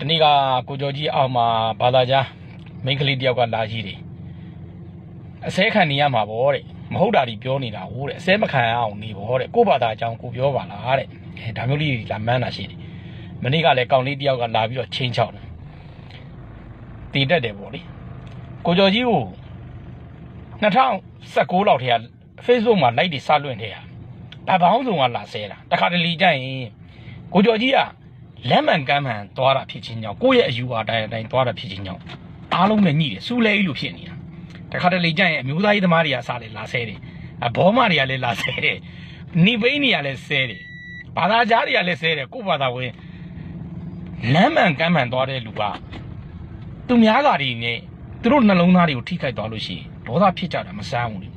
ဒီနေ့ကကိုကျော်ကြီးအောက်မှာဘာသာကြားမိန်းကလေးတယောက်ကလာကြီးတယ်အစဲခံနေရမှာဗောတဲ့မဟုတ်တာဒီပြောနေတာဟုတ်တဲ့အစဲမခံရအောင်နေဗောတဲ့ကို့ဘာသာအကြောင်းကိုပြောပါလားတဲ့အဲဒါမျိုးလေးတွေလာမန်းတာရှိတယ်မနေ့ကလည်းကောင်လေးတယောက်ကလာပြီးတော့ချင်းချောက်တယ်တည်တတ်တယ်ဗောလေကိုကျော်ကြီးကို2019လောက်ထဲက Facebook မှာ like တွေစလွင့်ထဲကဘာဘောင်းဆောင်ကလာဆဲတာတခါတလေကြရင်ကိုကျော်ကြီးက လက်မှန်ကမ်းမှန်သွားတာဖြစ်ချင်းကြောင့်ကိုယ့်ရဲ့အယူအတိုင်းအတိုင်းသွားတာဖြစ်ချင်းကြောင့်အားလုံးနဲ့ညှိတယ်စူလဲကြီးလို့ဖြစ်နေတာတခါတလေကြရင်အမျိုးသားရေးသမားတွေကစားတယ်လာဆဲတယ်အဘောမတွေကလည်းလာဆဲတယ်နိဘိန်းတွေကလည်းဆဲတယ်ဘာသာကြားတွေကလည်းဆဲတယ်ကိုယ့်ဘာသာဝင်လမ်းမှန်ကမ်းမှန်သွားတဲ့လူကသူများကတွေနဲ့သူတို့နှလုံးသားတွေကိုထိခိုက်သွားလို့ရှိရင်ဒေါသဖြစ်ကြတာမဆန်းဘူးလေ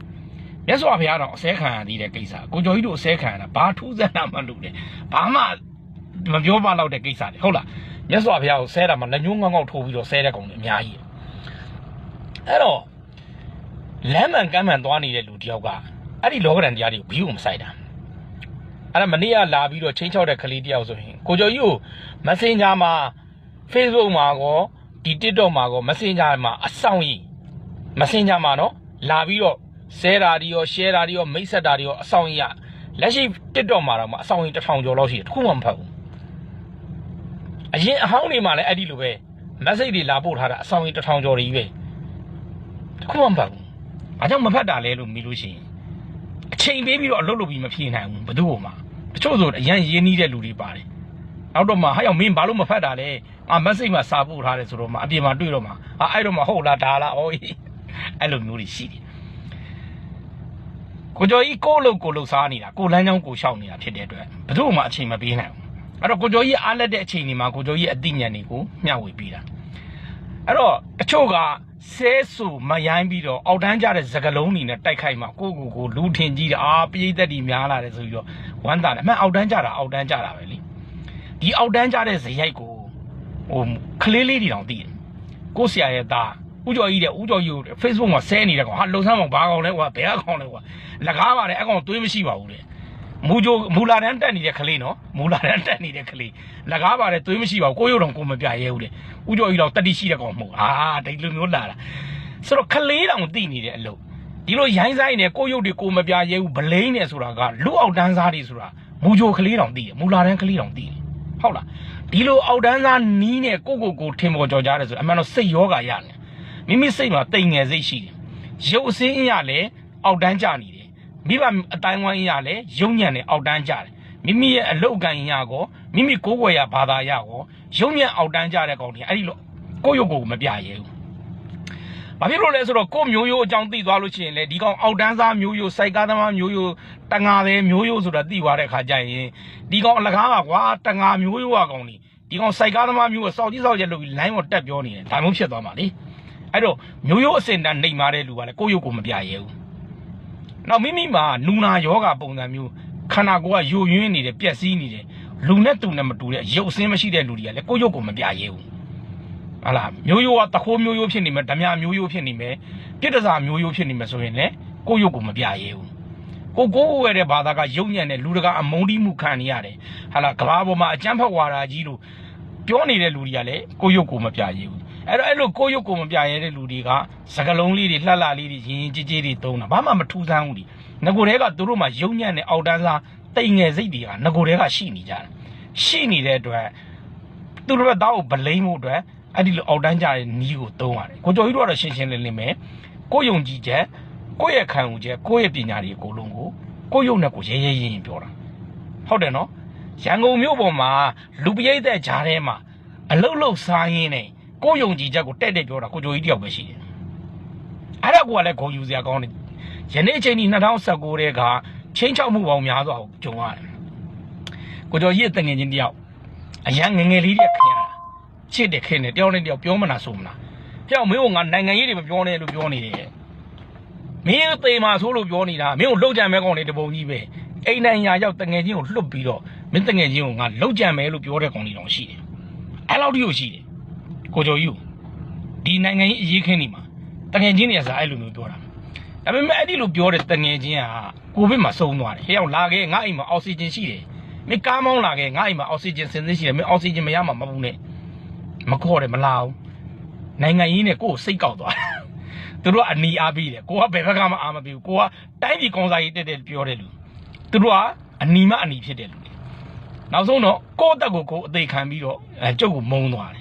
မြတ်စွာဘုရားတော်အစဲခံရသေးတဲ့ကိစ္စကိုကျော်ကြီးတို့အစဲခံရတာဘာထူးဆန်းတာမှမလုပ်နဲ့ဘာမှ မပြောပါတော့တဲ့ကိစ္စတွေဟုတ်လားမြတ်စွာဘုရားကိုဆဲတာမှလက်ညှိုးငေါက်ငေါက်ထိုးပြီးတော့ဆဲတဲ့ကောင်တွေအများကြီးအဲ့တော့လမ်းမှန်ကမ်းမှန်သွားနေတဲ့လူတယောက်ကအဲ့ဒီလောကရန်တရားတွေကိုဘီးကိုမဆိုင်တာအဲ့ဒါမနေ့ကလာပြီးတော့ချင်းချောက်တဲ့ကလေးတယောက်ဆိုရင်ကိုကျော်ကြီးကို Messenger မှာ Facebook မှာကောဒီ TikTok မှာကော Messenger မှာအဆောင်ကြီး Messenger မှာနော်လာပြီးတော့ဆဲတာတွေရော share တာတွေရောမိတ်ဆက်တာတွေရောအဆောင်ကြီးရလက်ရှိ TikTok မှာတော့မှအဆောင်ကြီးတစ်ထောင်ကျော်လောက်ရှိတယ်တစ်ခုမှမဖတ်ဘူး အရင်အဟောင်းတွေမှာလည်းအဲ့ဒီလိုပဲ message တွေလာပို့ထားတာအဆောင်ကြီးတစ်ထောင်ကျော်တွေကြီးပဲတခုမှမဖတ်ဘူး။အားကြောင့်မဖတ်တာလဲလို့မေးလို့ရှိရင်အချိန်ပေးပြီးတော့အလုပ်လုပ်ပြီးမဖြေနိုင်ဘူးဘယ်သူ့ဟိုမှာတချို့ဆိုအရန်ရင်းနှီးတဲ့လူတွေပါတယ်။နောက်တော့မှဟာရောက်မင်းဘာလို့မဖတ်တာလဲ။အာ message မှာစာပို့ထားတယ်ဆိုတော့မှအပြင်မှာတွေ့တော့မှအာအဲ့တော့မှဟုတ်လားဒါလားဩအဲ့လိုမျိုးတွေရှိတယ်။ကိုကျော်ကြီးကိုလို့ကိုလို့စားနေတာကိုလမ်းကြောင်းကိုရှောက်နေတာဖြစ်တဲ့အတွက်ဘယ်သူမှအချိန်မပေးနိုင်ဘူး။ အဲ့တော့ကိုကျော်ကြီးအားလက်တဲ့အချိန်ဒီမှာကိုကျော်ကြီးအသိဉာဏ်တွေကိုမျှဝေပေးတာအဲ့တော့တချို့ကဆဲဆူမရိုင်းပြီးတော့အောက်တန်းကြတဲ့စကလုံးတွေနဲ့တိုက်ခိုက်မှာကိုကိုကိုလူထင်ကြီးတာအာပရိသတ်တွေများလာတယ်ဆိုပြီးတော့ဝမ်းသာတယ်အမှန်အောက်တန်းကြတာအောက်တန်းကြတာပဲလေဒီအောက်တန်းကြတဲ့ဇယိုက်ကိုဟိုကလေးလေးတွေတောင်သိတယ်ကိုဆရာရဲ့သားဦးကျော်ကြီးတဲ့ဦးကျော်ကြီးကို Facebook မှာဆဲနေတဲ့ကောင်ဟာလုံဆန်းမောင်ဘာကောင်လဲကွာဘယ်အကောင်လဲကွာလကားပါတယ်အကောင်သွေးမရှိပါဘူးတဲ့ မူဂျိုမူလာတန်းတက်နေတဲ့ကလေးနော်မူလာတန်းတက်နေတဲ့ကလေးလကားပါတယ်သွေးမရှိပါဘူးကိုရုံတော့ကိုမပြရဲဘူးလေဥကျော်ကြီးတော့တတိရှိတဲ့ကောင်မဟုတ်အာဒီလိုမျိုးလာတာဆိုတော့ကလေးတောင်သိနေတဲ့အလုပ်ဒီလိုရိုင်းဆိုင်နေကိုရုပ်တွေကိုမပြရဲဘူးဗလိန်နေဆိုတာကလူအောက်တန်းစားတွေဆိုတာမူဂျိုကလေးတောင်သိတယ်မူလာတန်းကလေးတောင်သိတယ်ဟုတ်လားဒီလိုအောက်တန်းစားနီးနေကိုကိုကိုထင်ပေါ်ကြော်ကြတယ်ဆိုအမှန်တော့စိတ်ယောဂရနေမိမိစိတ်မှာတိမ်ငယ်စိတ်ရှိတယ်ရုပ်အစင်းအရလည်းအောက်တန်းကြနေတယ် မိဘအတိုင်းဝိုင်းရလဲယုံညံ့တဲ့အောက်တန်းကြတယ်မိမိရဲ့အလုတ်ကန်ရကောမိမိကိုယ်ွယ်ရဘာသာရကောယုံညံ့အောက်တန်းကြတဲ့ကောင်တွေအဲ့ဒီလိုကိုယ့်ရုပ်ကိုမပြရဲဘူးဘာဖြစ်လို့လဲဆိုတော့ကိုယ့်မျိုးရိုးအကြောင်းသိသွားလို့ရှိရင်လေဒီကောင်အောက်တန်းစားမျိုးရိုးစိုက်ကားသမားမျိုးရိုးတငါပဲမျိုးရိုးဆိုတာသိသွားတဲ့ခါကျရင်ဒီကောင်အလကားပါကွာတငါမျိုးရိုးကကောင်ဒီဒီကောင်စိုက်ကားသမားမျိုးကစောက်ကြီးစောက်ရက်လို့ပြီးလိုင်းပေါ်တက်ပြောနေတယ်ဒါမျိုးဖြစ်သွားမှာလေအဲ့တော့မျိုးရိုးအစင်တန်းနှိမ်မာတဲ့လူကလည်းကိုယ့်ရုပ်ကိုမပြရဲဘူး နောက်မိမိမှာနူနာယောဂပုံစံမျိုးခန္ဓာကိုယ်ကယိုယွင်းနေတယ်ပျက်စီးနေတယ်လူနဲ့တူနဲ့မတူတဲ့ရုပ်အစင်းမရှိတဲ့လူတွေကလည်းကိုယ့်ရုပ်ကိုမပြရဲဘူးဟာလားမျိုးရိုးကတခိုးမျိုးရိုးဖြစ်နေမယ်ဓမြမျိုးရိုးဖြစ်နေမယ်ပြစ်ဒစာမျိုးရိုးဖြစ်နေမယ်ဆိုရင်လည်းကိုယ့်ရုပ်ကိုမပြရဲဘူးကိုကိုကိုဝယ်တဲ့ဘာသာကယုံညံ့တဲ့လူတကာအမုန်းတီးမှုခံနေရတယ်ဟာလားကဘာပေါ်မှာအကျန်းဖက်ဝါရာကြီးလို့ပြောနေတဲ့လူတွေကလည်းကိုယ့်ရုပ်ကိုမပြရဲဘူး အဲ့တော့အဲ့လိုကိုယ့်ရုပ်ကိုမပြရဲတဲ့လူတွေကစကလုံးလေးတွေလှလှလေးတွေရင်းရင်းကြီးကြီးတွေသုံးတာဘာမှမထူးဆန်းဘူးဒီငကိုတဲကသူတို့မှယုံညံ့တဲ့အောက်တန်းစားတိမ်ငယ်စိတ်တွေကငကိုတဲကရှိနေကြတယ်ရှိနေတဲ့အတွက်သူတို့ကတောက်ကိုဗလိမ့်မှုအတွက်အဲ့ဒီလိုအောက်တန်းကြတဲ့နီးကိုသုံးရတယ်ကိုကျော်ကြီးတို့ကတော့ရှင်းရှင်းလင်းလင်းပဲကိုယုံကြည်ချက်ကိုယ့်ရဲ့ခံယူချက်ကိုယ့်ရဲ့ပညာတွေအကုန်လုံးကိုကိုယ့်ယုံနဲ့ကိုရဲရဲရင်ရင်ပြောတာဟုတ်တယ်နော်ရန်ကုန်မြို့ပေါ်မှာလူပရိသတ်ကြားထဲမှာအလုတ်လုတ်စားရင်းနဲ့ ကိုယ့်ယုံကြည်ချက်ကိုတဲ့တဲ့ပြောတာကိုကျော်ကြီးတယောက်ပဲရှိတယ်အဲ့ဒါကလည်းဂုံယူစရာကောင်းတယ်ယနေ့အချိန်ဒီ2019တဲ့ကချင်းချောက်မှုပေါင်းများစွာကိုကြုံရတယ်။ကိုကျော်ကြီးရဲ့တငယ်ချင်းတယောက်အရန်ငယ်ငယ်လေးတည်းခင်ရတာချစ်တယ်ခင်တယ်တယောက်နဲ့တယောက်ပြောမနာဆိုမနာ။ပြောင်းမင်းကငါနိုင်ငံရေးတွေမပြောနဲ့လို့ပြောနေတယ်။မင်းသေမာဆိုးလို့ပြောနေတာမင်းကိုလှုပ်ကြံမဲကောင်တွေတပုံကြီးပဲ။အိမ်နိုင်ရာရောက်တငယ်ချင်းကိုလှုပ်ပြီးတော့မင်းတငယ်ချင်းကိုငါလှုပ်ကြံမဲလို့ပြောတဲ့ကောင်တွေတောင်ရှိတယ်။အဲ့လောက်တိကိုရှိတယ်။ ကိုကျော်ကြီးကိုဒီနိုင်ငံရေးအရေးခင်းနေမှာတငယ်ချင်းတွေကစားအဲ့လိုမျိုးပြောတာ။ဒါပေမဲ့အဲ့ဒီလိုပြောတဲ့တငယ်ချင်းကကိုဗစ်မှာဆုံးသွားတယ်။ဟဲ့အောင်လာခဲ့ငါအိမ်မှာအောက်ဆီဂျင်ရှိတယ်။မင်းကားမောင်းလာခဲ့ငါအိမ်မှာအောက်ဆီဂျင်စင်စစ်ရှိတယ်။မင်းအောက်ဆီဂျင်မရမှာမဟုတ်ဘူးနဲ့မခေါ်တယ်မလာဘူးနိုင်ငံရေးနဲ့ကိုယ့်ကိုစိတ်ကောက်သွားတယ်သူတို့ကအနီအားပေးတယ်ကိုကဘယ်ဘက်ကမှအာမပေးဘူးကိုကတိုင်းပြည်ကောင်းစားရေးတက်တက်ပြောတယ်လူသူတို့ကအနီမအနီဖြစ်တယ်လူတွေနောက်ဆုံးတော့ကိုယ့်အတက်ကိုကိုယ်အသေးခံပြီးတော့အဲကျုပ်ကိုမုန်းသွားတယ်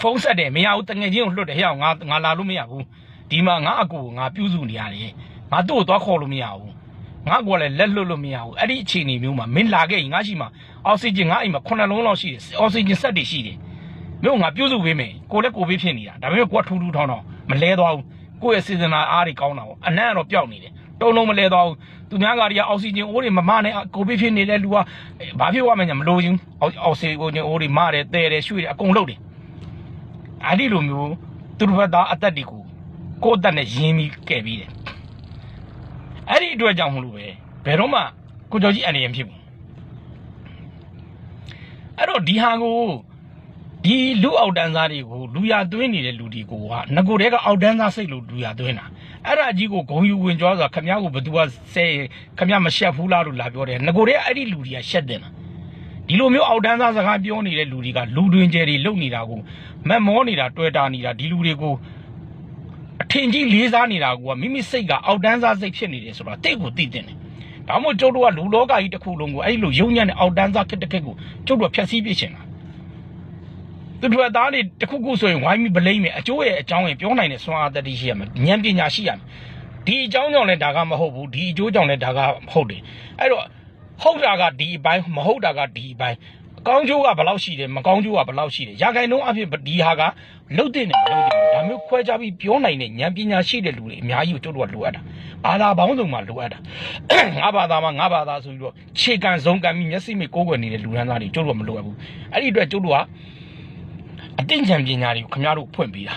ဖုန်းဆက်တယ်မရဘူးတငယ်ချင်းကိုလွတ်တယ်ဟဲ့အောင်ငါငါလာလို့မရဘူးဒီမှာငါအကူကိုငါပြုစုနေရတယ်ငါသူ့ကိုသွားခေါ်လို့မရဘူးငါကောလည်းလက်လွတ်လို့မရဘူးအဲ့ဒီအခြေအနေမျိုးမှာမင်းလာခဲ့ရင်ငါရှိမှာအောက်ဆီဂျင်ငါအိမ်မှာခုနှစ်လုံးလောက်ရှိတယ်အောက်ဆီဂျင်ဆက်တွေရှိတယ်မြို့ငါပြုစုပေးမယ်ကိုလည်းကိုပေးဖြစ်နေတာဒါပေမဲ့ကိုကထူးထူးထောင်းထောင်းမလဲသွားဘူးကိုယ့်ရဲ့စေစနာအားတွေကောင်းတာပေါ့အနံ့ကတော့ပျောက်နေတယ်တုံးလုံးမလဲသွားဘူးသူများကတည်းကအောက်ဆီဂျင်အိုးတွေမမနဲ့ကိုပေးဖြစ်နေတဲ့လူကဘာဖြစ်သွားမှညာမလို့ဘူးအောက်အောက်ဆီဂျင်အိုးတွေမတယ်တဲတယ်ရွှေ့တယ်အကုန်လုပ်တယ် အဲ့ဒီလိုမျိုးသူတို့ဘက်သားအသက်တွေကိုကိုယ့်အသက်နဲ့ရင်းပြီးကဲပြီးတယ်အဲ့ဒီအတွက်ကြောင့်မလို့ပဲဘယ်တော့မှကိုကျော်ကြီးအနေရဖြစ်ဘူးအဲ့တော့ဒီဟာကိုဒီလူအောက်တန်းသားတွေကိုလူရသွင်းနေတဲ့လူတွေကိုကငကိုတဲကအောက်တန်းသားစိတ်လို့လူရသွင်းတာအဲ့ဒါကြီးကိုဂုံယူဝင်ကြွားဆိုတာခမ ्या ကိုဘသူကဆဲခမ ्या မရှက်ဘူးလားလို့လာပြောတယ်ငကိုတဲအဲ့ဒီလူတွေကရှက်တယ်လား ဒီလိုမျိုးအောက်တန်းသားစကားပြောနေတဲ့လူတွေကလူတွင်ကျယ်တွေလုံနေတာကိုမက်မောနေတာတွေ့တာနေတာဒီလူတွေကိုအထင်ကြီးလေးစားနေတာကမိမိစိတ်ကအောက်တန်းသားစိတ်ဖြစ်နေတယ်ဆိုတော့တိတ်ကိုသိတဲ့တယ်ဒါမှမဟုတ်ကျုပ်တို့ကလူလောကကြီးတစ်ခုလုံးကိုအဲ့ဒီလိုယုံညံ့တဲ့အောက်တန်းသားခက်တစ်ခက်ကိုကျုပ်တို့ကဖျက်ဆီးပြစ်ချင်တာသူတို့အသားတွေတစ်ခုခုဆိုရင်ဝိုင်းပြီးဗလိမ့်မယ်အကျိုးရဲ့အကြောင်းရင်ပြောနိုင်တဲ့စွမ်းအားတတိရှိရမယ်ဉာဏ်ပညာရှိရမယ်ဒီအကြောင်းကြောင့်လည်းဒါကမဟုတ်ဘူးဒီအကျိုးကြောင့်လည်းဒါကဟုတ်တယ်အဲ့တော့ ဟုတ်တာကဒီအပိုင်းမဟုတ်တာကဒီအပိုင်းအကောင်းကျိုးကဘယ်လောက်ရှိတယ်မကောင်းကျိုးကဘယ်လောက်ရှိတယ်ရာခိုင်နှုန်းအဖြစ်ဒီဟာကလုတ်တဲ့နဲ့မလုတ်တဲ့ဒါမျိုးခွဲခြားပြီးပြောနိုင်တဲ့ဉာဏ်ပညာရှိတဲ့လူတွေအများကြီးကိုတို့တို့ကလိုအပ်တာဘာသာပေါင်းစုံမှာလိုအပ်တာငါဘာသာမှာငါဘာသာဆိုပြီးတော့ခြေကန်စုံကန်ပြီးမျက်စိမိကိုးကွယ်နေတဲ့လူရန်သားတွေတို့တို့ကမလိုအပ်ဘူးအဲ့ဒီအတွက်တို့တို့ကအတင့်ဉာဏ်ပညာတွေကိုခင်ဗျားတို့ဖွင့်ပေးတာ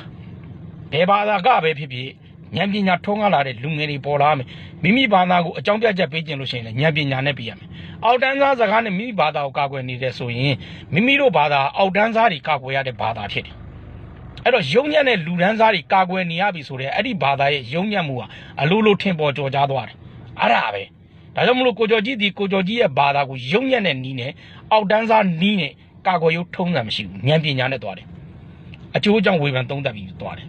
ဘယ်ဘာသာကပဲဖြစ်ဖြစ် ဉာဏ်ပညာထုံးကားလာတဲ့လူငယ်တွေပေါ်လာမယ်မိမိဘာသာကိုအကြောင်းပြချက်ပေးခြင်းလို့ရှိရင်လည်းဉာဏ်ပညာနဲ့ပြရမယ်အောက်တန်းစားစကားနဲ့မိမိဘာသာကိုကာကွယ်နေတယ်ဆိုရင်မိမိတို့ဘာသာအောက်တန်းစားတွေကာကွယ်ရတဲ့ဘာသာဖြစ်တယ်အဲ့တော့ယုံညံ့တဲ့လူဒန်းစားတွေကာကွယ်နေရပြီဆိုတဲ့အဲ့ဒီဘာသာရဲ့ယုံညံ့မှုဟာအလိုလိုထင်ပေါ်ကျော်ကြားသွားတယ်အဲ့ဒါပဲဒါကြောင့်မလို့ကိုကျော်ကြီးဒီကိုကျော်ကြီးရဲ့ဘာသာကိုယုံညံ့တဲ့နီးနဲ့အောက်တန်းစားနီးနဲ့ကာကွယ်ရုံထုံးစံမရှိဘူးဉာဏ်ပညာနဲ့သွားတယ်အကျိုးကြောင့်ဝေဖန်သုံးသပ်ပြီးသွားတယ်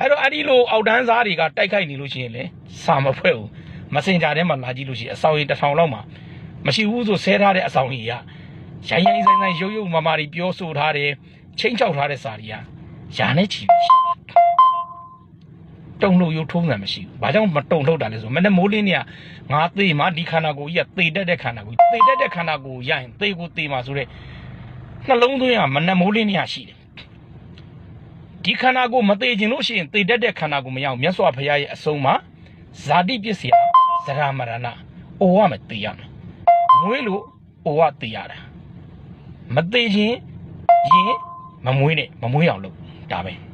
အဲ့တော့အဲ့ဒီလိုအောက်တန်းစားတွေကတိုက်ခိုက်နေလို့ရှိရင်လေစာမဖွဲ့ဘူးမစင်ကြထဲမှာလာကြည့်လို့ရှိရင်အဆောင်ရင်တစ်ထောင်လောက်မှာမရှိဘူးဆိုဆဲထားတဲ့အဆောင်ကြီးကရိုင်းရိုင်းဆိုင်ဆိုင်ရုပ်ရုပ်မာမာတွေပြောဆိုထားတယ်ချင်းချောက်ထားတဲ့စာတွေကယာနဲ့ချီပြီးရှိတုံလို့ရုပ်ထုံးစံမရှိဘူး။ဘာကြောင့်မတုံထုတ်တာလဲဆိုမနေ့မိုးလင်းเนี่ยငါသေမှာဒီခန္ဓာကိုယ်ကြီးကသေတတ်တဲ့ခန္ဓာကိုယ်သေတတ်တဲ့ခန္ဓာကိုယ်ရရင်သေကိုသေမှာဆိုတဲ့နှလုံးသွင်းကမနေ့မိုးလင်းเนี่ยရှိတယ်။ ဒီခန္ဓာကိုယ်မသေးခြင်းလို့ရှိရင်သေတတ်တဲ့ခန္ဓာကိုယ်မရအောင်မြတ်စွာဘုရားရဲ့အဆုံးမှာဇာတိပစ္စယဇရာမရဏအိုရမယ်သေရမယ်။မွေးလို့အိုရသေရတာမသေးခြင်းရင်မမွေးနဲ့မမွေးအောင်လုပ်ဒါပဲ။